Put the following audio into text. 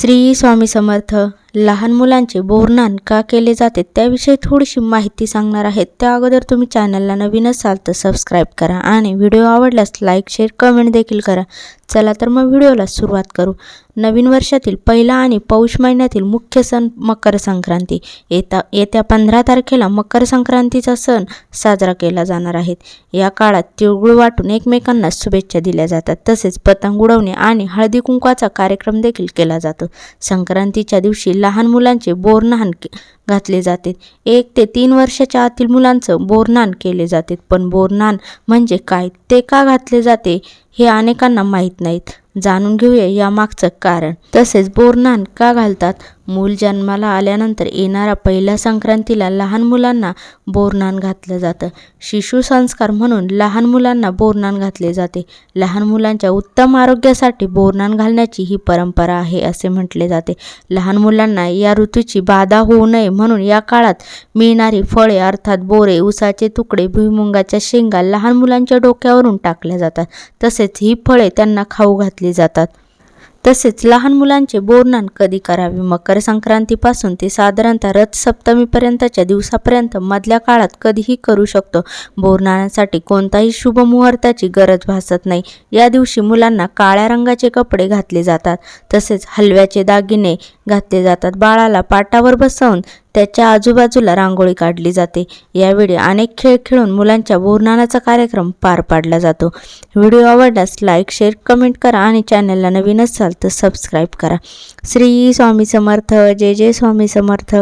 श्री स्वामी समर्थ. लहान मुलांचे बोरनान का केले जाते त्याविषयी थोडीशी माहिती सांगणार आहेत त्या अगोदर तुम्ही चॅनलला नवीन असाल तर सबस्क्राईब करा आणि व्हिडिओ आवडल्यास लाईक शेअर कमेंट देखील करा. चला तर मग व्हिडिओला सुरुवात करू. नवीन वर्षातील पहिला आणि पौष महिन्यातील मुख्य सण मकर संक्रांती. येता येत्या पंधरा तारखेला मकर संक्रांतीचा सण साजरा केला जाणार आहे. या काळात तिळगुळ वाटून एकमेकांना शुभेच्छा दिल्या जातात. तसेच पतंग उडवणे आणि हळदी कुंकवाचा कार्यक्रम देखील केला जातो. संक्रांतीच्या दिवशी लहान मुलांचे बोरनान के- घातले जाते. एक ते तीन वर्षाच्या आतील मुलांचं बोरनान केले जाते. पण बोरनान म्हणजे काय? ते का घातले जाते हे अनेकांना माहीत नाहीत. जाणून घेऊया यामागचं कारण. तसेच बोरनान का घालतात? मूल जन्माला आल्यानंतर येणाऱ्या पहिल्या संक्रांतीला लहान मुलांना बोरनान घातलं जातं. शिशु संस्कार म्हणून लहान मुलांना बोरनान घातले जाते. लहान मुलांच्या उत्तम आरोग्यासाठी बोरनान घालण्याची ही परंपरा आहे असे म्हटले जाते. लहान मुलांना या ऋतूची बाधा होऊ नये म्हणून या काळात मिळणारी फळे अर्थात बोरे उसाचे तुकडे भुईमुंगाच्या शेंगा लहान मुलांच्या डोक्यावरून टाकल्या जातात. तसेच ही फळे त्यांना खाऊ घातली जातात. तसेच लहान मुलांचे बोरनान कधी करावे? मकर संक्रांतीपासून ते साधारणतः रथ सप्तमीपर्यंतच्या दिवसापर्यंत मधल्या काळात कधीही करू शकतो. बोरनानासाठी कोणताही शुभ मुहूर्ताची गरज भासत नाही. या दिवशी मुलांना काळ्या रंगाचे कपडे घातले जातात. तसेच हलव्याचे दागिने घातले जातात. बाळाला पाटावर बसवून त्याच्या आजूबाजूला रांगोळी काढली जाते. यावेळी अनेक खेळ खेळून मुलांच्या बोरनानाचा कार्यक्रम पार पाडला जातो. व्हिडिओ आवडल्यास लाईक शेअर कमेंट करा आणि चॅनलला नवीन असाल तर सबस्क्राईब करा. श्री स्वामी समर्थ. जय जय स्वामी समर्थ.